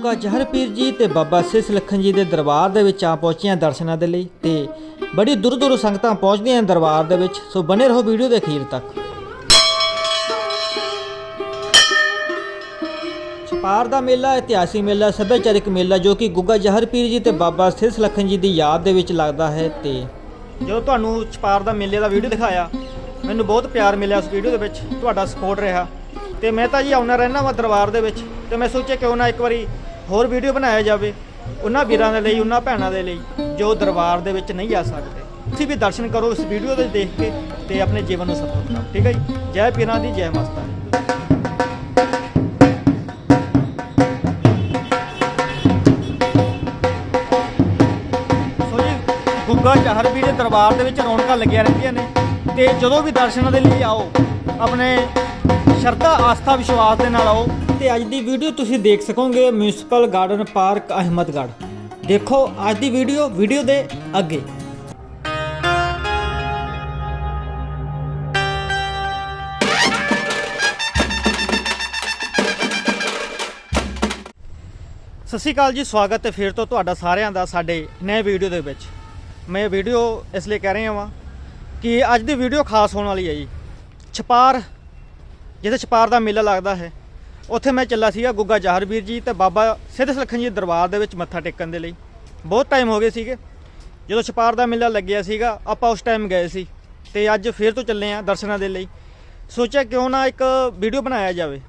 ਗੁੱਗਾ ਜਹਰ ਪੀਰ ਜੀ ਤੇ ਬਾਬਾ ਸਿਸ ਲਖਨ ਜੀ ਦੇ ਦਰਬਾਰ ਦੇ ਵਿੱਚ ਆ ਪਹੁੰਚੀਆਂ ਦਰਸ਼ਨਾਂ ਦੇ ਲਈ ਤੇ ਬੜੀ ਦੂਰ ਦੂਰ ਸੰਗਤਾਂ ਪਹੁੰਚਦੀਆਂ ਦਰਬਾਰ ਦੇ ਵਿੱਚ। ਸੋ ਬਨੇ ਰਹੋ ਵੀਡੀਓ ਦੇ ਅਖੀਰ ਤੱਕ। ਛਪਾਰ ਦਾ ਮੇਲਾ, ਇਤਿਹਾਸਿਕ ਮੇਲਾ, ਸੱਭਿਆਚਾਰਿਕ ਮੇਲਾ ਜੋ ਕਿ ਗੁੱਗਾ ਜਹਰ ਪੀਰ ਜੀ ਤੇ ਬਾਬਾ ਸਿਸ ਲਖਨ ਜੀ ਦੀ ਯਾਦ ਦੇ ਵਿੱਚ ਲੱਗਦਾ ਹੈ ਤੇ ਜਦੋਂ ਤੁਹਾਨੂੰ ਛਪਾਰ ਦਾ ਮੇਲੇ ਦਾ ਵੀਡੀਓ ਦਿਖਾਇਆ, ਮੈਨੂੰ ਬਹੁਤ ਪਿਆਰ ਮਿਲਿਆ ਉਸ ਵੀਡੀਓ ਦੇ ਵਿੱਚ, ਤੁਹਾਡਾ ਸਪੋਰਟ ਰਿਹਾ। ਤੇ ਮੈਂ ਤਾਂ ਜੀ ਆਉਣਾ ਰਹਿਣਾ ਵਾ ਦਰਬਾਰ ਦੇ ਵਿੱਚ ਤੇ ਮੈਂ ਸੋਚਿਆ ਕਿਉਂ ਨਾ ਇੱਕ ਵਾਰੀ ਹੋਰ ਵੀਡੀਓ ਬਣਾਇਆ ਜਾਵੇ, ਉਹਨਾਂ ਵੀਰਾਂ ਦੇ ਲਈ, ਉਹਨਾਂ ਭੈਣਾਂ ਦੇ ਲਈ, ਜੋ ਦਰਬਾਰ ਦੇ ਵਿੱਚ ਨਹੀਂ ਆ ਸਕਦੇ। ਤੁਸੀਂ ਵੀ ਦਰਸ਼ਨ ਕਰੋ ਇਸ ਵੀਡੀਓ ਦੇ ਦੇਖ ਕੇ ਤੇ ਆਪਣੇ ਜੀਵਨ ਨੂੰ ਸਫਲ ਕਰੋ ਠੀਕ ਹੈ ਜੀ? ਜੈ ਪੀਰਾਂ ਦੀ ਜੈ ਮਸਤਾਂ ਦੀ। ਸੋ ਜੀ, ਗੁੱਗਾ ਚਾਹਰਬੀ ਦੇ ਦਰਬਾਰ ਦੇ ਵਿੱਚ ਰੌਣਕਾਂ ਲੱਗੀਆਂ ਰਹਿੰਦੀਆਂ ਨੇ ਤੇ ਜਦੋਂ ਵੀ ਦਰਸ਼ਨਾਂ ਦੇ ਲਈ ਆਓ, ਆਪਣੇ ਸ਼ਰਧਾ, ਆਸਥਾ, ਵਿਸ਼ਵਾਸ ਦੇ ਨਾਲ ਆਓ ਤੇ ਅੱਜ ਦੀ ਵੀਡੀਓ ਤੁਸੀਂ ਦੇਖ ਸਕੋਗੇ ਮਿਊਨਿਸਪਲ ਗਾਰਡਨ ਪਾਰਕ ਅਹਿਮਦਗੜ੍ਹ। ਦੇਖੋ ਅੱਜ ਦੀ ਵੀਡੀਓ ਵੀਡੀਓ ਦੇ ਅੱਗੇ। ਸਤਿ ਸ਼੍ਰੀ ਅਕਾਲ ਜੀ, ਸਵਾਗਤ ਹੈ ਫਿਰ ਤੋਂ ਤੁਹਾਡਾ ਸਾਰਿਆਂ ਦਾ ਸਾਡੇ ਨਵੇਂ ਵੀਡੀਓ ਦੇ ਵਿੱਚ। ਮੈਂ ਵੀਡੀਓ ਇਸ ਲਈ ਕਹਿ ਰਿਹਾ ਹਾਂ ਕਿ ਅੱਜ ਦੀ ਵੀਡੀਓ ਖਾਸ ਹੋਣ ਵਾਲੀ ਹੈ ਜੀ। ਛਪਾਰ ਜਿੱਥੇ ਛਪਾਰ ਦਾ ਮੇਲਾ ਲੱਗਦਾ ਹੈ ਉੱਥੇ ਮੈਂ ਚੱਲਾ ਸੀਗਾ ਗੁੱਗਾ ਜਾਹਰਵੀਰ ਜੀ ਤੇ ਬਾਬਾ ਸਿੱਧ ਸਲਖਣ ਜੀ ਦਰਬਾਰ ਦੇ ਵਿੱਚ ਮੱਥਾ ਟੇਕਣ ਦੇ ਲਈ। ਬਹੁਤ ਟਾਈਮ ਹੋ ਗਏ ਸੀਗੇ। ਜਦੋਂ ਛਪਾਰ ਦਾ ਮੇਲਾ ਲੱਗਿਆ ਸੀਗਾ, ਆਪਾਂ ਉਸ ਟਾਈਮ ਗਏ ਸੀ ਤੇ ਅੱਜ ਫੇਰ ਤੋਂ ਚੱਲੇ ਆ ਦਰਸ਼ਨਾਂ ਦੇ ਲਈ। ਸੋਚਿਆ ਕਿਉਂ ਨਾ ਇੱਕ ਵੀਡੀਓ ਬਣਾਇਆ ਜਾਵੇ।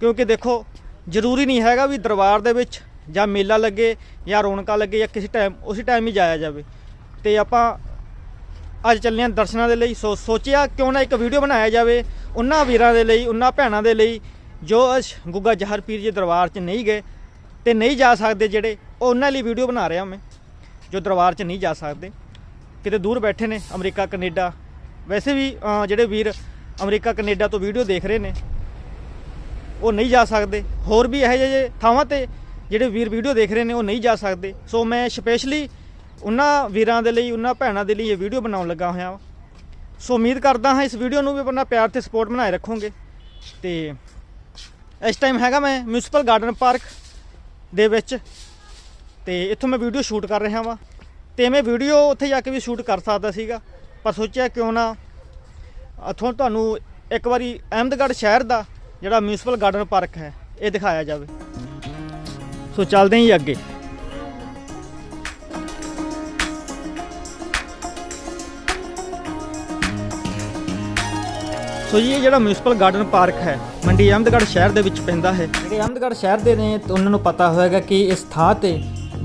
ਕਿਉਂਕਿ ਦੇਖੋ, ਜ਼ਰੂਰੀ ਨਹੀਂ ਹੈਗਾ ਵੀ ਦਰਬਾਰ ਦੇ ਵਿੱਚ ਜਾਂ ਮੇਲਾ ਲੱਗੇ ਜਾਂ ਰੌਣਕਾਂ ਲੱਗੇ ਜਾਂ ਕਿਸੇ ਟਾਈਮ ਉਸੇ ਟਾਈਮ ਹੀ ਜਾਇਆ ਜਾਵੇ। ਤੇ ਆਪਾਂ ਅੱਜ ਚੱਲੇ ਹਾਂ ਦਰਸ਼ਨਾਂ ਦੇ ਲਈ। ਸੋ ਸੋਚਿਆ ਕਿਉਂ ਨਾ ਇੱਕ ਵੀਡੀਓ ਬਣਾਇਆ ਜਾਵੇ। ਉਹਨਾਂ ਵੀਰਾਂ ਦੇ ਲਈ, ਉਹਨਾਂ ਭੈਣਾਂ ਦੇ ਲਈ ਜੋ ਅਸ ਗੁੱਗਾ ਜਹਰ ਪੀਰ ਜੀ ਦਰਬਾਰ 'ਚ ਨਹੀਂ ਗਏ ਤੇ ਨਹੀਂ ਜਾ ਸਕਦੇ ਜਿਹੜੇ, ਉਹ ਉਹਨਾਂ ਲਈ ਵੀਡੀਓ ਬਣਾ ਰਿਹਾ ਮੈਂ, ਜੋ ਦਰਬਾਰ 'ਚ ਨਹੀਂ ਜਾ ਸਕਦੇ। ਕਿਤੇ ਦੂਰ ਬੈਠੇ ਨੇ ਅਮਰੀਕਾ, ਕੈਨੇਡਾ। ਵੈਸੇ ਵੀ ਜਿਹੜੇ ਵੀਰ ਅਮਰੀਕਾ, ਕੈਨੇਡਾ ਤੋਂ ਵੀਡੀਓ ਦੇਖ ਰਹੇ ਨੇ, ਉਹ ਨਹੀਂ ਜਾ ਸਕਦੇ। ਹੋਰ ਵੀ ਇਹੋ ਜਿਹੇ ਥਾਵਾਂ ਤੇ ਜਿਹੜੇ ਵੀਰ ਵੀਡੀਓ ਦੇਖ ਰਹੇ ਨੇ, ਉਹ ਨਹੀਂ ਜਾ ਸਕਦੇ। ਸੋ ਮੈਂ ਸਪੈਸ਼ਲੀ ਉਹਨਾਂ ਵੀਰਾਂ ਦੇ ਲਈ, ਉਹਨਾਂ ਭੈਣਾਂ ਦੇ ਲਈ ਇਹ ਵੀਡੀਓ ਬਣਾਉਣ ਲੱਗਾ ਹੋਇਆ ਵਾਂ। ਸੋ ਉਮੀਦ ਕਰਦਾ ਹਾਂ ਇਸ ਵੀਡੀਓ ਨੂੰ ਵੀ ਆਪਣਾ ਪਿਆਰ ਤੇ ਸਪੋਰਟ ਬਣਾਏ ਰੱਖੋਗੇ। ਤੇ ਇਸ ਟਾਈਮ ਹੈਗਾ ਮੈਂ ਮਿਊਨਿਸਪਲ ਗਾਰਡਨ ਪਾਰਕ ਦੇ ਵਿੱਚ ਤੇ ਇੱਥੋਂ ਮੈਂ ਵੀਡੀਓ ਸ਼ੂਟ ਕਰ ਰਿਹਾ ਵਾਂ। ਤੇ ਮੈਂ ਵੀਡੀਓ ਉੱਥੇ ਜਾ ਕੇ ਵੀ ਸ਼ੂਟ ਕਰ ਸਕਦਾ ਸੀਗਾ, ਪਰ ਸੋਚਿਆ ਕਿਉਂ ਨਾ, ਇੱਥੋਂ ਤੁਹਾਨੂੰ ਇੱਕ ਵਾਰੀ ਅਹਿਮਦਗੜ੍ਹ ਸ਼ਹਿਰ ਦਾ ਜਿਹੜਾ ਮਿਊਨਿਸਪਲ ਗਾਰਡਨ ਪਾਰਕ ਹੈ, ਇਹ ਦਿਖਾਇਆ ਜਾਵੇ। ਸੋ ਚੱਲਦੇ ਹਾਂ ਜੀ ਅੱਗੇ। ਸੋ ਜੀ ਇਹ ਜਿਹੜਾ ਮਿਊਨਿਸਪਲ ਗਾਰਡਨ ਪਾਰਕ ਹੈ ਮੰਡੀ ਅਹਿਮਦਗੜ੍ਹ ਸ਼ਹਿਰ ਦੇ ਵਿੱਚ ਪੈਂਦਾ ਹੈ। ਜਿਹੜੇ ਅਹਿਮਦਗੜ੍ਹ ਸ਼ਹਿਰ ਦੇ ਨੇ ਉਹਨਾਂ ਨੂੰ ਪਤਾ ਹੋਵੇਗਾ ਕਿ ਇਸ ਥਾਂ ਤੇ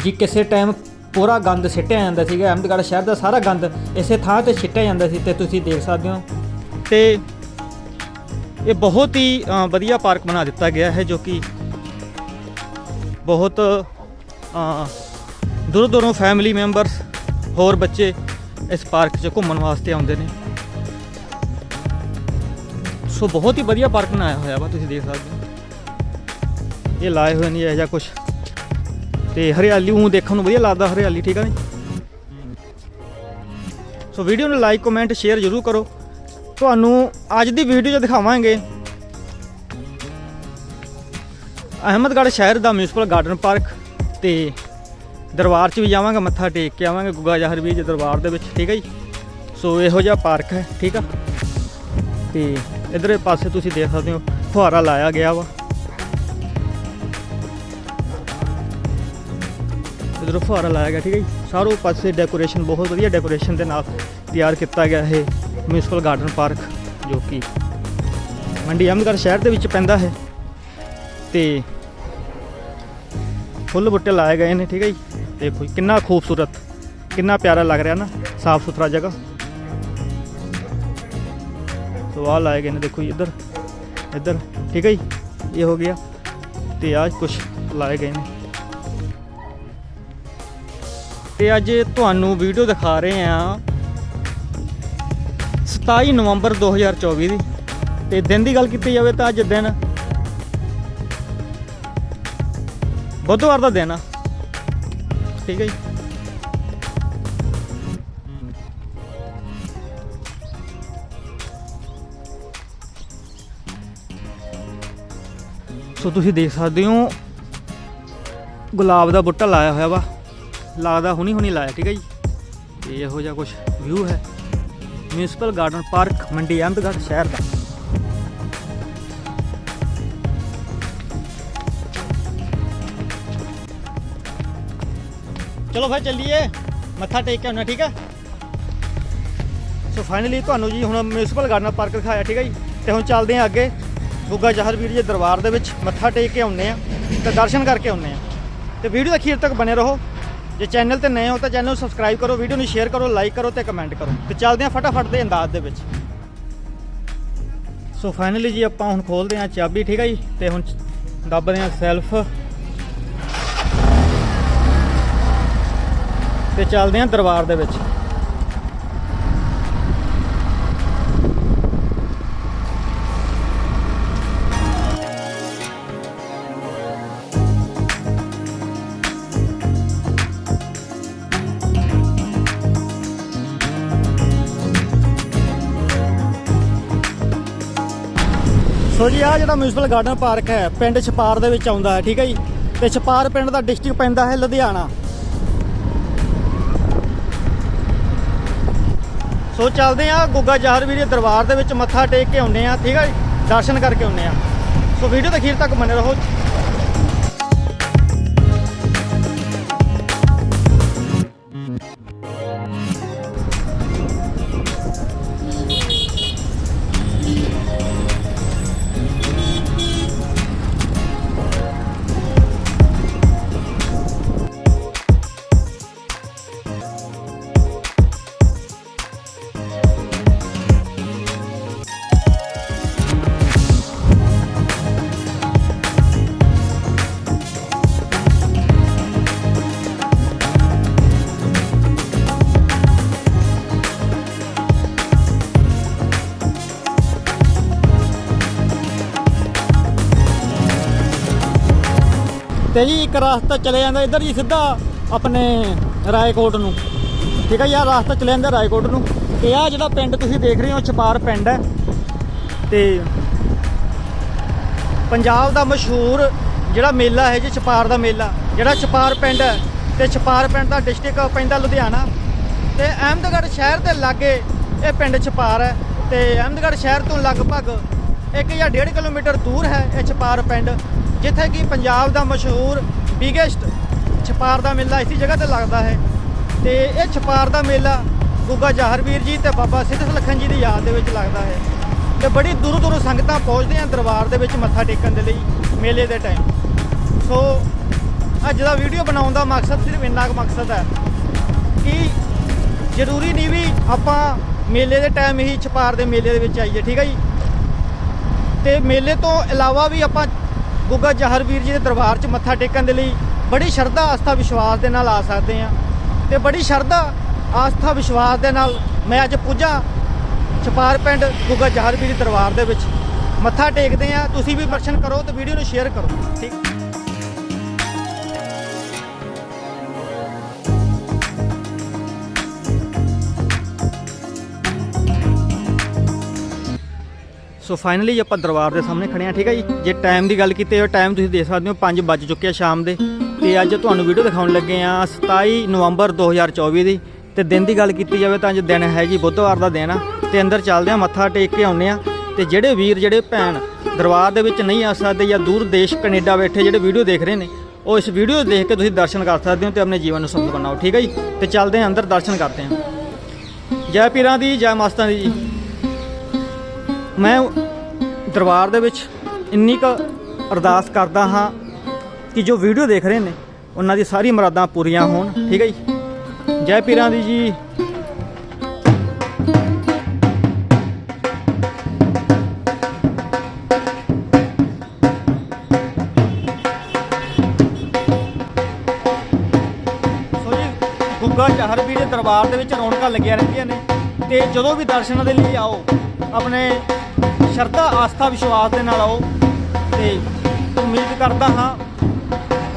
ਜੀ ਕਿਸੇ ਟਾਈਮ ਪੂਰਾ ਗੰਦ ਸਿੱਟਿਆ ਜਾਂਦਾ ਸੀਗਾ। ਅਹਿਮਦਗੜ੍ਹ ਸ਼ਹਿਰ ਦਾ ਸਾਰਾ ਗੰਦ ਇਸੇ ਥਾਂ ਤੇ ਸਿੱਟਿਆ ਜਾਂਦਾ ਸੀ ਤੇ ਤੁਸੀਂ ਦੇਖ ਸਕਦੇ ਹੋ। ਤੇ ਇਹ ਬਹੁਤ ਹੀ ਵਧੀਆ ਪਾਰਕ ਬਣਾ ਦਿੱਤਾ ਗਿਆ ਹੈ ਜੋ ਕਿ ਬਹੁਤ ਦੂਰੋਂ ਦੂਰੋਂ ਫੈਮਿਲੀ ਮੈਂਬਰਸ ਹੋਰ ਬੱਚੇ ਇਸ ਪਾਰਕ 'ਚ ਘੁੰਮਣ ਵਾਸਤੇ ਆਉਂਦੇ ਨੇ। ਸੋ ਬਹੁਤ ਹੀ ਵਧੀਆ ਪਾਰਕ ਬਣਾਇਆ ਹੋਇਆ ਵਾ, ਤੁਸੀਂ ਦੇਖ ਸਕਦੇ ਹੋ। ਇਹ ਲਾਏ ਹੋਏ ਨੇ ਇਹ ਜਿਹਾ ਕੁਝ ਤੇ ਹਰਿਆਲੀ ਉਹ ਦੇਖਣ ਨੂੰ ਵਧੀਆ ਲੱਗਦਾ ਹਰਿਆਲੀ, ਠੀਕ ਆ ਨੀ ਸੋ ਵੀਡੀਓ ਨੂੰ ਲਾਈਕ ਕਮੈਂਟ ਸ਼ੇਅਰ ਜ਼ਰੂਰ ਕਰੋ। ਤੁਹਾਨੂੰ ਅੱਜ ਦੀ ਵੀਡੀਓ 'ਚ ਦਿਖਾਵਾਂਗੇ ਅਹਿਮਦਗੜ੍ਹ ਸ਼ਹਿਰ ਦਾ ਮਿਊਨਿਸਪਲ ਗਾਰਡਨ ਪਾਰਕ ਤੇ ਦਰਬਾਰ 'ਚ ਵੀ ਜਾਵਾਂਗੇ, ਮੱਥਾ ਟੇਕ ਕੇ ਆਵਾਂਗੇ ਗੁੱਗਾ ਜਾਹਰ ਵੀਰ ਜੀ ਦਰਬਾਰ ਦੇ ਵਿੱਚ, ਠੀਕ ਹੈ ਜੀ? ਸੋ ਇਹੋ ਜਿਹਾ ਪਾਰਕ ਹੈ, ਠੀਕ ਆ? ਤੇ ਇਧਰੇ ਪਾਸੇ ਤੁਸੀਂ ਦੇਖ ਸਕਦੇ ਹੋ ਫੁਹਾਰਾ ਲਾਇਆ ਗਿਆ ਵਾ। ਇਧਰ ਫੁਹਾਰਾ ਲਾਇਆ ਗਿਆ ਠੀਕ ਹੈ ਜੀ। ਸਾਰੋਂ ਪਾਸੇ ਡੈਕੋਰੇਸ਼ਨ ਬਹੁਤ ਵਧੀਆ ਡੈਕੋਰੇਸ਼ਨ ਦੇ ਨਾਲ ਤਿਆਰ ਕੀਤਾ ਗਿਆ ਇਹ ਮਿਊਨਿਸਪਲ ਗਾਰਡਨ ਪਾਰਕ ਜੋ ਕਿ ਮੰਡੀ ਅਹਿਮਦਗੜ੍ਹ ਸ਼ਹਿਰ ਦੇ ਵਿੱਚ ਪੈਂਦਾ ਹੈ। ਤੇ ਫੁੱਲ ਬੁੱਟੇ ਲਾਏ ਗਏ ਨੇ ਠੀਕ ਹੈ ਜੀ। ਦੇਖੋ ਜੀ, ਕਿੰਨਾ ਖੂਬਸੂਰਤ ਕਿੰਨਾ ਪਿਆਰਾ ਲੱਗ ਰਿਹਾ ਨਾ ਸਾਫ਼ ਸੁਥਰਾ ਜਗ੍ਹਾ। ਸੋ ਆਹ ਲਾਏ ਗਏ ਨੇ, ਦੇਖੋ ਜੀ, ਇੱਧਰ ਇੱਧਰ, ਠੀਕ ਹੈ ਜੀ, ਇਹ ਹੋ ਗਿਆ ਤੇ ਆਹ ਕੁਝ ਲਾਏ ਗਏ ਨੇ। ਤੇ ਅੱਜ ਤੁਹਾਨੂੰ ਵੀਡੀਓ ਦਿਖਾ ਰਹੇ ਆ 27 ਨਵੰਬਰ 2024 ਦੀ। ਤੇ ਦਿਨ ਦੀ ਗੱਲ ਕੀਤੀ ਜਾਵੇ ਤਾਂ ਅੱਜ ਦਿਨ ਬੁੱਧਵਾਰ ਦਾ ਦਿਨ ਆ। ਠੀਕ ਹੈ ਜੀ। ਸੋ ਤੁਸੀਂ ਦੇਖ ਸਕਦੇ ਹੋ, ਗੁਲਾਬ ਦਾ ਬੂਟਾ ਲਾਇਆ ਹੋਇਆ ਵਾ। ਲੱਗਦਾ ਹੁਣੀ ਹੁਣੀ ਲਾਇਆ, ਠੀਕ ਹੈ ਜੀ? ਤੇ ਇਹੋ ਜਿਹਾ ਕੁਝ ਵਿਊ ਹੈ। ਮਿਊਨਿਸਪਲ ਗਾਰਡਨ ਪਾਰਕ ਮੰਡੀ ਅਹਿਮਦਗੜ੍ਹ ਸ਼ਹਿਰ ਦਾ। ਚਲੋ ਫਿਰ ਚੱਲੀਏ। ਮੱਥਾ ਟੇਕ ਕੇ ਆਉਣਾ ਠੀਕ ਹੈ? ਸੋ ਫਾਈਨਲੀ ਤੁਹਾਨੂੰ ਜੀ ਹੁਣ ਮਿਊਨਿਸਪਲ ਗਾਰਡਨ ਪਾਰਕ ਦਿਖਾਇਆ, ਠੀਕ ਹੈ ਜੀ? ਤੇ ਹੁਣ ਚੱਲਦੇ ਹਾਂ ਅੱਗੇ। ਗੁੱਗਾ ਜਹਰਵੀਰ ਜੀ ਦਰਬਾਰ ਦੇ ਵਿੱਚ ਮੱਥਾ ਟੇਕ ਕੇ ਆਉਂਦੇ ਆ ਤੇ ਦਰਸ਼ਨ ਕਰਕੇ ਆਉਂਦੇ ਆ। ਤੇ ਵੀਡੀਓ ਅਖੀਰ ਤੱਕ ਬਨੇ ਰਹੋ। ਜੇ ਚੈਨਲ ਤੇ ਨਏ ਹੋ ਤਾਂ ਚੈਨਲ ਨੂੰ ਸਬਸਕ੍ਰਾਈਬ ਕਰੋ, ਵੀਡੀਓ ਨੂੰ ਸ਼ੇਅਰ ਕਰੋ, ਲਾਈਕ ਕਰੋ ਤੇ ਕਮੈਂਟ ਕਰੋ। ਤੇ ਚੱਲਦੇ ਹਾਂ ਫਟਾਫਟ ਦੇ ਅੰਦਾਜ਼ ਦੇ ਵਿੱਚ। ਸੋ ਫਾਈਨਲੀ ਜੀ ਆਪਾਂ ਹੁਣ ਖੋਲਦੇ ਹਾਂ ਚਾਬੀ, ਠੀਕ ਹੈ ਜੀ? ਤੇ ਹੁਣ ਦੱਬਦੇ ਹਾਂ ਸੈਲਫ ਤੇ ਚੱਲਦੇ ਹਾਂ ਦਰਬਾਰ ਦੇ ਵਿੱਚ। ਸੋ ਜੀ ਆ ਜਿਹੜਾ ਮਿਊਨਿਸਪਲ ਗਾਰਡਨ ਪਾਰਕ ਹੈ, ਪਿੰਡ ਛਪਾਰ ਦੇ ਵਿੱਚ ਆਉਂਦਾ ਹੈ, ਠੀਕ ਹੈ ਜੀ? ਤੇ ਛਪਾਰ ਪਿੰਡ ਦਾ ਡਿਸਟ੍ਰਿਕਟ ਪੈਂਦਾ ਹੈ ਲੁਧਿਆਣਾ। ਸੋ ਚੱਲਦੇ ਆ ਗੁੱਗਾ ਜਹਰਵੀਰ ਦੇ ਦਰਬਾਰ ਦੇ ਵਿੱਚ ਮੱਥਾ ਟੇਕ ਕੇ ਆਉਂਦੇ ਆ ਠੀਕ ਹੈ ਜੀ? ਦਰਸ਼ਨ ਕਰਕੇ ਆਉਂਦੇ ਆ ਸੋ ਵੀਡੀਓ ਦੇ ਅਖੀਰ ਤੱਕ ਬਨੇ ਰਹੋ। ਤੇ ਜੀ ਇੱਕ ਰਸਤਾ ਚਲੇ ਜਾਂਦਾ ਇੱਧਰ ਜੀ ਸਿੱਧਾ ਆਪਣੇ ਰਾਏਕੋਟ ਨੂੰ। ਠੀਕ ਹੈ ਯਾਰ ਰਸਤਾ ਚਲੇ ਜਾਂਦਾ ਰਾਏਕੋਟ ਨੂੰ। ਤੇ ਆ ਜਿਹੜਾ ਪਿੰਡ ਤੁਸੀਂ ਦੇਖ ਰਹੇ ਹੋ, ਛਪਾਰ ਪਿੰਡ ਹੈ। ਤੇ ਪੰਜਾਬ ਦਾ ਮਸ਼ਹੂਰ ਜਿਹੜਾ ਮੇਲਾ ਹੈ ਜੀ, ਛਪਾਰ ਦਾ ਮੇਲਾ, ਜਿਹੜਾ ਛਪਾਰ ਪਿੰਡ ਹੈ। ਤੇ ਛਪਾਰ ਪਿੰਡ ਦਾ ਡਿਸਟ੍ਰਿਕਟ ਪੈਂਦਾ ਲੁਧਿਆਣਾ। ਤੇ ਅਹਿਮਦਗੜ੍ਹ ਸ਼ਹਿਰ ਦੇ ਲਾਗੇ ਇਹ ਪਿੰਡ ਛਪਾਰ ਹੈ। ਤੇ ਅਹਿਮਦਗੜ੍ਹ ਸ਼ਹਿਰ ਤੋਂ ਲਗਭਗ ਇੱਕ ਜਾਂ 1.5 ਕਿਲੋਮੀਟਰ ਦੂਰ ਹੈ ਇਹ ਛਪਾਰ ਪਿੰਡ, ਜਿੱਥੇ ਕਿ ਪੰਜਾਬ ਦਾ ਮਸ਼ਹੂਰ ਬਿਗੇਸਟ ਛਪਾਰ ਦਾ ਮੇਲਾ ਇਸੇ ਜਗ੍ਹਾ ਤੇ ਲੱਗਦਾ ਹੈ। ਤੇ ਇਹ ਛਪਾਰ ਦਾ ਮੇਲਾ ਗੁੱਗਾ ਜਹਰਵੀਰ ਜੀ ਤੇ ਬਾਬਾ ਸਿੱਧ ਸੁਲੱਖਣ ਜੀ ਦੀ ਯਾਦ ਦੇ ਵਿੱਚ ਲੱਗਦਾ ਹੈ। ਤੇ ਬੜੀ ਦੂਰੋਂ ਦੂਰੋਂ ਸੰਗਤਾਂ ਪਹੁੰਚਦੀਆਂ ਦਰਬਾਰ ਦੇ ਵਿੱਚ ਮੱਥਾ ਟੇਕਣ ਦੇ ਲਈ ਮੇਲੇ ਦੇ ਟਾਈਮ ਸੋ, ਅੱਜ ਦਾ ਵੀਡੀਓ ਬਣਾਉਣ ਦਾ ਮਕਸਦ ਸਿਰਫ ਇੰਨਾ ਕੁ ਮਕਸਦ ਹੈ ਕਿ ਜ਼ਰੂਰੀ ਨਹੀਂ ਵੀ ਆਪਾਂ ਮੇਲੇ ਦੇ ਟਾਈਮ ਹੀ ਛਪਾਰ ਦੇ ਮੇਲੇ ਦੇ ਵਿੱਚ ਆਈਏ, ਠੀਕ ਹੈ ਜੀ? ਤੇ ਮੇਲੇ ਤੋਂ ਇਲਾਵਾ ਵੀ ਆਪਾਂ ਗੁੱਗਾ ਜਹਰਵੀਰ ਜੀ ਦੇ ਦਰਬਾਰ 'ਚ ਮੱਥਾ ਟੇਕਣ ਦੇ ਲਈ ਬੜੀ ਸ਼ਰਧਾ, ਆਸਥਾ, ਵਿਸ਼ਵਾਸ ਦੇ ਨਾਲ ਆ ਸਕਦੇ ਹਾਂ ਤੇ ਬੜੀ ਸ਼ਰਧਾ, ਆਸਥਾ, ਵਿਸ਼ਵਾਸ ਦੇ ਨਾਲ ਮੈਂ ਅੱਜ ਪੁੱਜਾ ਛਪਾਰ ਪਿੰਡ ਗੁੱਗਾ ਜਹਰਵੀਰ ਜੀ ਦਰਬਾਰ ਦੇ ਵਿੱਚ ਮੱਥਾ ਟੇਕਦੇ ਆ ਤੁਸੀਂ ਵੀ ਦਰਸ਼ਨ ਕਰੋ ਤੇ ਵੀਡੀਓ ਨੂੰ ਸ਼ੇਅਰ ਕਰੋ। ਠੀਕ। ਸੋ ਫਾਈਨਲੀ ਆਪਾਂ ਦਰਬਾਰ ਦੇ ਸਾਹਮਣੇ ਖੜੇ ਆ ਠੀਕ ਹੈ ਜੀ? ਜੇ ਟਾਈਮ ਦੀ ਗੱਲ ਕੀਤੀ ਹੋਵੇ ਟਾਈਮ ਤੁਸੀਂ ਦੇਖ ਸਕਦੇ ਹੋ 5 ਵੱਜ ਚੁੱਕੇ ਆ ਸ਼ਾਮ ਦੇ। ਤੇ ਅੱਜ ਤੁਹਾਨੂੰ ਵੀਡੀਓ ਦਿਖਾਉਣ ਲੱਗੇ ਆ 27 ਨਵੰਬਰ 2024 ਦੀ। ਤੇ ਦਿਨ ਦੀ ਗੱਲ ਕੀਤੀ ਜਾਵੇ ਤਾਂ ਅੱਜ ਦਿਨ ਹੈ ਜੀ, ਬੁੱਧਵਾਰ ਦਾ ਦਿਨ ਆ। ਤੇ ਅੰਦਰ ਚੱਲਦੇ ਆ ਮੱਥਾ ਟੇਕ ਕੇ ਆਉਂਦੇ ਆ ਤੇ ਜਿਹੜੇ ਵੀਰ, ਜਿਹੜੇ ਭੈਣ ਦਰਬਾਰ ਦੇ ਵਿੱਚ ਨਹੀਂ ਆ ਸਕਦੇ ਜਾਂ ਦੂਰ ਦੇਸ਼ ਕੈਨੇਡਾ ਬੈਠੇ ਜਿਹੜੇ ਵੀਡੀਓ ਦੇਖ ਰਹੇ ਨੇ, ਉਹ ਇਸ ਵੀਡੀਓ ਦੇਖ ਕੇ ਤੁਸੀਂ ਦਰਸ਼ਨ ਕਰ ਸਕਦੇ ਹੋ ਤੇ ਆਪਣੇ ਜੀਵਨ ਨੂੰ ਸਫਲ ਬਣਾਓ, ਠੀਕ ਹੈ ਜੀ? ਤੇ ਚੱਲਦੇ ਆ ਅੰਦਰ, ਦਰਸ਼ਨ ਕਰਦੇ ਆ ਜੈ ਪੀਰਾਂ ਦੀ, ਜੈ ਮਾਸਤਾਂ ਦੀ ਜੀ। ਮੈਂ ਦਰਬਾਰ ਦੇ ਵਿੱਚ ਇੰਨੀ ਕੁ ਅਰਦਾਸ ਕਰਦਾ ਹਾਂ ਕਿ ਜੋ ਵੀਡੀਓ ਦੇਖ ਰਹੇ ਨੇ, ਉਹਨਾਂ ਦੀ ਸਾਰੀ ਮੁਰਾਦਾਂ ਪੂਰੀਆਂ ਹੋਣ। ਠੀਕ ਹੈ ਜੀ? ਜੈ ਪੀਰਾਂ ਦੀ ਜੀ। ਸੋ ਜੀ, ਗੁੱਗਾ ਚਾਹਰਵੀਰ ਦੇ ਦਰਬਾਰ ਦੇ ਵਿੱਚ ਰੌਣਕਾਂ ਲੱਗੀਆਂ ਰਹਿੰਦੀਆਂ ਨੇ ਤੇ ਜਦੋਂ ਵੀ ਦਰਸ਼ਨਾਂ ਦੇ ਲਈ ਆਓ, ਆਪਣੇ ਸ਼ਰਧਾ, ਆਸਥਾ, ਵਿਸ਼ਵਾਸ ਦੇ ਨਾਲ ਆਓ ਤੇ ਉਮੀਦ ਕਰਦਾ ਹਾਂ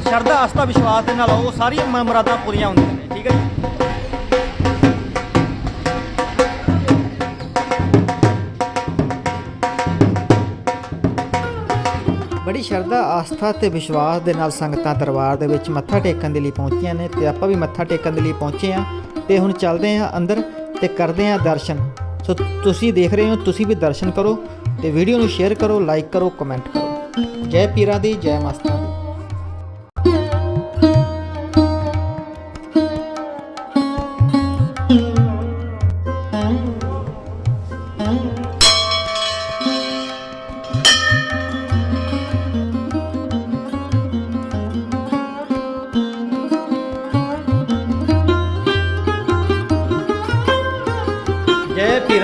ਸ਼ਰਧਾ, ਆਸਥਾ, ਵਿਸ਼ਵਾਸ ਦੇ ਨਾਲ ਆਓ, ਸਾਰੀਆਂ ਮ- ਪੂਰੀਆਂ ਹੁੰਦੀਆਂ ਨੇ, ਠੀਕ ਹੈ ਜੀ? ਬੜੀ ਬੜੀ ਸ਼ਰਧਾ, ਆਸਥਾ ਤੇ ਵਿਸ਼ਵਾਸ ਦੇ ਨਾਲ ਸੰਗਤਾਂ ਦਰਬਾਰ ਦੇ ਵਿੱਚ ਮੱਥਾ ਟੇਕਣ ਦੇ ਲਈ ਪਹੁੰਚੀਆਂ ਨੇ ਤੇ ਆਪਾਂ ਵੀ ਮੱਥਾ ਟੇਕਣ ਦੇ ਲਈ ਪਹੁੰਚੇ ਆ ਤੇ ਹੁਣ ਚੱਲਦੇ ਆ ਅੰਦਰ ਤੇ ਕਰਦੇ ਆ ਦਰਸ਼ਨ। ਸੋ ਤੁਸੀਂ ਦੇਖ ਰਹੇ ਹੋ, ਤੁਸੀਂ ਵੀ ਦਰਸ਼ਨ ਕਰੋ ਤੇ ਵੀਡੀਓ ਨੂੰ ਸ਼ੇਅਰ ਕਰੋ ਲਾਈਕ ਕਰੋ ਕਮੈਂਟ ਕਰੋ। ਜੈ ਪੀਰਾਂ ਦੀ ਜੈ ਮਸਤਾਂ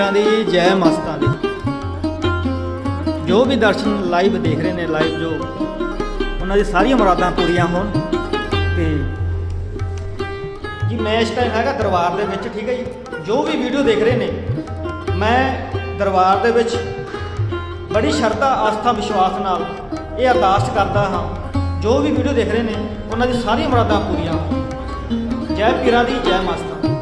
ਦੀ ਜੈ ਦੀ ਜੈ ਮਸਤਾਂ ਦੀ। ਜੋ ਵੀ ਦਰਸ਼ਨ ਲਾਈਵ ਦੇਖ ਰਹੇ ਨੇ ਲਾਈਵ ਜੋ ਉਹਨਾਂ ਦੀ ਸਾਰੀਆਂ ਮੁਰਾਦਾਂ ਪੂਰੀਆਂ ਹੋਣ, ਤੇ ਜੀ ਮੈਂ ਇਸ ਟਾਈਮ ਹੈਗਾ ਦਰਬਾਰ ਦੇ ਵਿੱਚ, ਠੀਕ ਹੈ ਜੀ? ਜੋ ਵੀ ਵੀਡੀਓ ਦੇਖ ਰਹੇ ਨੇ, ਮੈਂ ਦਰਬਾਰ ਦੇ ਵਿੱਚ ਬੜੀ ਸ਼ਰਧਾ, ਆਸਥਾ, ਵਿਸ਼ਵਾਸ ਨਾਲ ਇਹ ਅਰਦਾਸ ਕਰਦਾ ਹਾਂ, ਜੋ ਵੀ ਵੀਡੀਓ ਦੇਖ ਰਹੇ ਨੇ, ਉਹਨਾਂ ਦੀ ਸਾਰੀਆਂ ਮੁਰਾਦਾਂ ਪੂਰੀਆਂ ਹੋਣ। ਜੈ ਪੀਰਾਂ ਦੀ ਜੈ ਮਸਤਾਂ।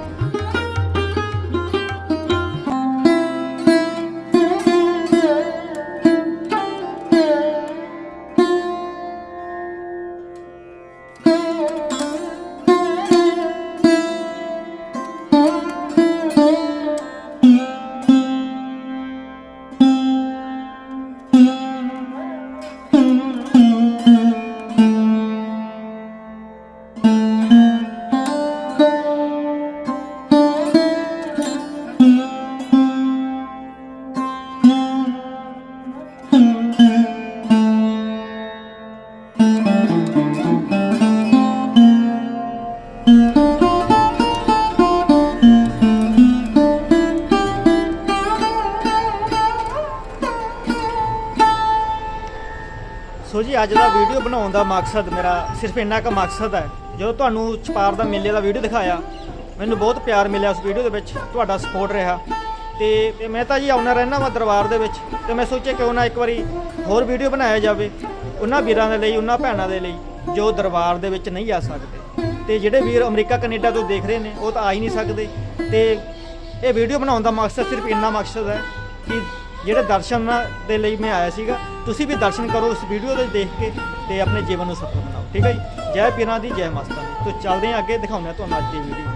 ਸੋ ਜੀ ਅੱਜ ਦਾ ਵੀਡੀਓ ਬਣਾਉਣ ਦਾ ਮਕਸਦ ਮੇਰਾ ਸਿਰਫ ਇੰਨਾ ਕੁ ਮਕਸਦ ਹੈ ਜਦੋਂ ਤੁਹਾਨੂੰ ਛਪਾਰ ਦਾ ਮੇਲੇ ਦਾ ਵੀਡੀਓ ਦਿਖਾਇਆ, ਮੈਨੂੰ ਬਹੁਤ ਪਿਆਰ ਮਿਲਿਆ ਉਸ ਵੀਡੀਓ ਦੇ ਵਿੱਚ, ਤੁਹਾਡਾ ਸਪੋਰਟ ਰਿਹਾ। ਤੇ ਮੈਂ ਤਾਂ ਜੀ ਆਉਣਾ ਰਹਿਣਾ ਵਾ ਦਰਬਾਰ ਦੇ ਵਿੱਚ, ਤੇ ਮੈਂ ਸੋਚਿਆ ਕਿਉਂ ਨਾ ਇੱਕ ਵਾਰੀ ਹੋਰ ਵੀਡੀਓ ਬਣਾਇਆ ਜਾਵੇ, ਉਹਨਾਂ ਵੀਰਾਂ ਦੇ ਲਈ, ਉਹਨਾਂ ਭੈਣਾਂ ਦੇ ਲਈ, ਜੋ ਦਰਬਾਰ ਦੇ ਵਿੱਚ ਨਹੀਂ ਆ ਸਕਦੇ। ਤੇ ਜਿਹੜੇ ਵੀਰ ਅਮਰੀਕਾ, ਕੈਨੇਡਾ ਤੋਂ ਦੇਖ ਰਹੇ ਨੇ, ਉਹ ਤਾਂ ਆ ਹੀ ਨਹੀਂ ਸਕਦੇ। ਤੇ ਇਹ ਵੀਡੀਓ ਬਣਾਉਣ ਦਾ ਮਕਸਦ ਸਿਰਫ ਇੰਨਾ ਮਕਸਦ ਹੈ ਕਿ ਜਿਹੜੇ ਦਰਸ਼ਨ ਦੇ ਲਈ ਮੈਂ ਆਇਆ ਸੀਗਾ, ਤੁਸੀਂ ਵੀ ਦਰਸ਼ਨ ਕਰੋ ਇਸ ਵੀਡੀਓ ਦੇ ਦੇਖ ਕੇ ਤੇ ਆਪਣੇ ਜੀਵਨ ਨੂੰ ਸਫਲ ਬਣਾਓ, ਠੀਕ ਹੈ ਜੀ? ਜੈ ਪੀਰਾਂ ਦੀ ਜੈ ਮਸਤਾਂ ਦੀ ਤੋਂ ਚੱਲਦੇ ਹਾਂ ਅੱਗੇ ਦਿਖਾਉਂਦੇ ਹਾਂ ਤੁਹਾਨੂੰ ਅੱਜ ਦੀ ਵੀਡੀਓ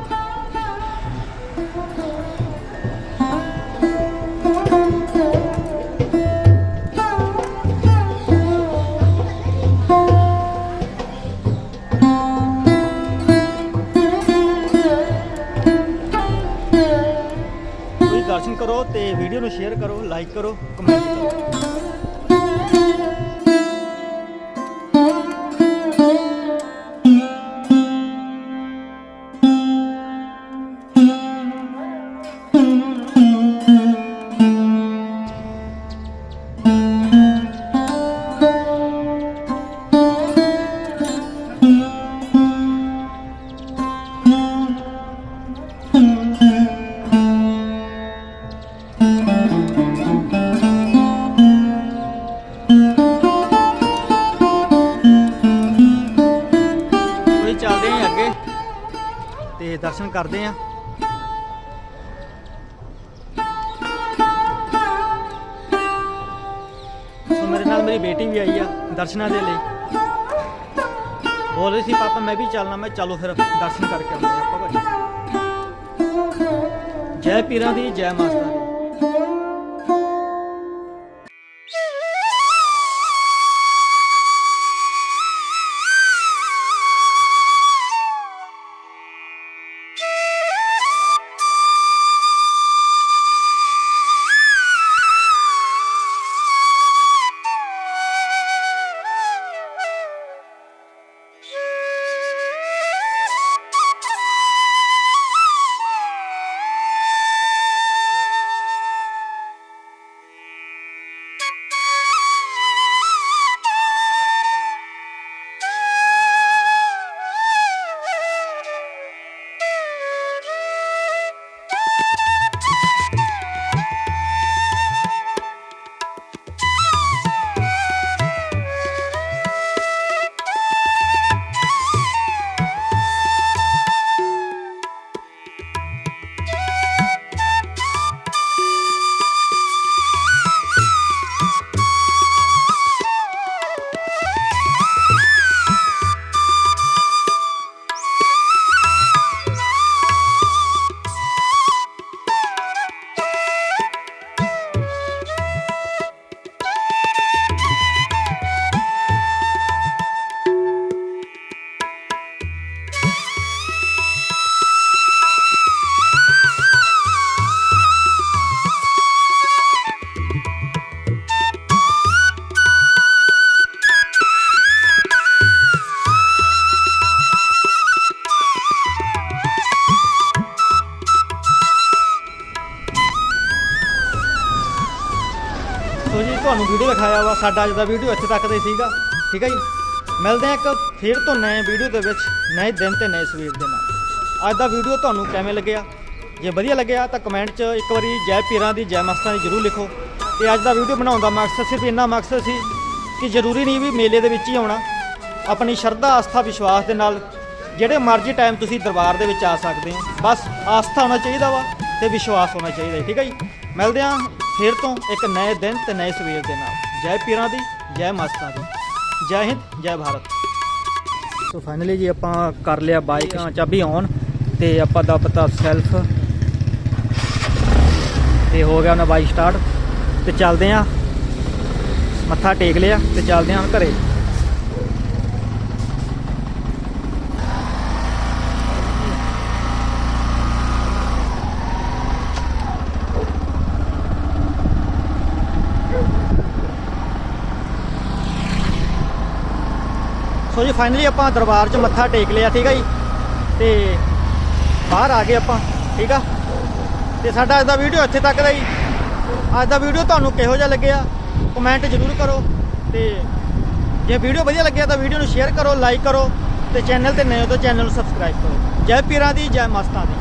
ਤੇ ਦਰਸ਼ਨ ਕਰਦੇ ਹਾਂ। ਦਰਸ਼ਨਾਂ ਦੇ ਲਈ। ਬੋਲ ਰਹੀ ਸੀ, ਪਾਪਾ, ਮੈਂ ਵੀ ਚੱਲਣਾ, ਮੈਂ ਚਲੋ ਫਿਰ, ਦਰਸ਼ਨ ਕਰਕੇ ਆਉਂਦੇ ਆਪਾਂ ਭਾਈ ਜੈ ਪੀਰਾਂ ਦੀ ਜੈ ਮਾਸਟਰ। ਦੀ ਵੀਡੀਓ ਸਾਡਾ ਅੱਜ ਦਾ ਵੀਡੀਓ ਇੱਥੇ ਤੱਕ ਦਾ ਹੀ ਸੀਗਾ। ਠੀਕ ਹੈ ਜੀ? ਮਿਲਦੇ ਹਾਂ ਇੱਕ ਫਿਰ ਤੋਂ ਨਵੇਂ ਵੀਡੀਓ ਦੇ ਵਿੱਚ, ਨਵੇਂ ਦਿਨ ਤੇ ਨਏ ਸਵੇਰ ਦੇ ਨਾਲ। ਅੱਜ ਦਾ ਵੀਡੀਓ ਤੁਹਾਨੂੰ ਕਿਵੇਂ ਲੱਗਿਆ? ਜੇ ਵਧੀਆ ਲੱਗਿਆ ਤਾਂ ਕਮੈਂਟ 'ਚ ਇੱਕ ਵਾਰੀ ਜੈ ਪੀਰਾਂ ਦੀ, ਜੈ ਮਸਤਾਂ ਦੀ ਜ਼ਰੂਰ ਲਿਖੋ। ਤੇ ਅੱਜ ਦਾ ਵੀਡੀਓ ਬਣਾਉਣ ਦਾ ਮਕਸਦ ਸਿਰਫ ਇੰਨਾ ਮਕਸਦ ਸੀ ਕਿ ਜ਼ਰੂਰੀ ਨਹੀਂ ਵੀ ਮੇਲੇ ਦੇ ਵਿੱਚ ਹੀ ਆਉਣਾ। ਆਪਣੀ ਸ਼ਰਧਾ, ਆਸਥਾ, ਵਿਸ਼ਵਾਸ ਦੇ ਨਾਲ ਜਿਹੜੇ ਮਰਜ਼ੀ ਟਾਈਮ ਤੁਸੀਂ ਦਰਬਾਰ ਦੇ ਵਿੱਚ ਆ ਸਕਦੇ ਹੋ। ਬਸ ਆਸਥਾ ਹੋਣਾ ਚਾਹੀਦਾ ਵਾ ਤੇ ਵਿਸ਼ਵਾਸ ਹੋਣਾ ਚਾਹੀਦਾ ਠੀਕ ਹੈ ਜੀ? ਮਿਲਦੇ ਹਾਂ ਫਿਰ ਤੋਂ ਇੱਕ ਨਵੇਂ ਦਿਨ ਤੇ ਨਏ ਸਵੇਰ ਦੇ ਨਾਲ। ਜੈ ਪੀਰਾਂ ਦੀ, ਜੈ ਮਸਤਾਂ ਦੀ। ਜੈ ਹਿੰਦ, ਜੈ ਭਾਰਤ। ਸੋ ਫਾਈਨਲੀ ਜੀ ਆਪਾਂ ਕਰ ਲਿਆ ਬਾਈਕ ਚਾਬੀ ਔਨ ਤੇ ਆਪਾਂ ਦਾ ਪਤਾ ਸੈਲਫ ਤੇ ਹੋ ਗਿਆ ਉਹਨਾਂ ਬਾਈਕ ਸਟਾਰਟ ਤੇ ਚੱਲਦੇ ਆਂ ਮੱਥਾ ਟੇਕ ਲਿਆ ਤੇ ਚੱਲਦੇ ਆਂ ਹੁਣ ਘਰੇ। ਸੋ ਜੀ ਫਾਈਨਲੀ ਆਪਾਂ ਦਰਬਾਰ 'ਚ ਮੱਥਾ ਟੇਕ ਲਿਆ, ਠੀਕ ਆ ਜੀ? ਤੇ ਬਾਹਰ ਆ ਗਏ ਆਪਾਂ, ਠੀਕ ਆ? ਤੇ ਸਾਡਾ ਅੱਜ ਦਾ ਵੀਡੀਓ ਇੱਥੇ ਤੱਕ ਦਾ ਜੀ। ਅੱਜ ਦਾ ਵੀਡੀਓ ਤੁਹਾਨੂੰ ਕਿਹੋ ਜਿਹਾ ਲੱਗਿਆ? ਕਮੈਂਟ ਜ਼ਰੂਰ ਕਰੋ। ਤੇ ਜੇ ਵੀਡੀਓ ਵਧੀਆ ਲੱਗਿਆ ਤਾਂ ਵੀਡੀਓ ਨੂੰ ਸ਼ੇਅਰ ਕਰੋ ਲਾਈਕ ਕਰੋ ਤੇ ਚੈਨਲ ਤੇ ਨਵੇਂ ਹੋ ਤਾਂ ਚੈਨਲ ਨੂੰ ਸਬਸਕ੍ਰਾਈਬ ਕਰੋ। ਜੈ ਪੀਰਾਂ ਦੀ, ਜੈ ਮਸਤਾਂ ਦੀ।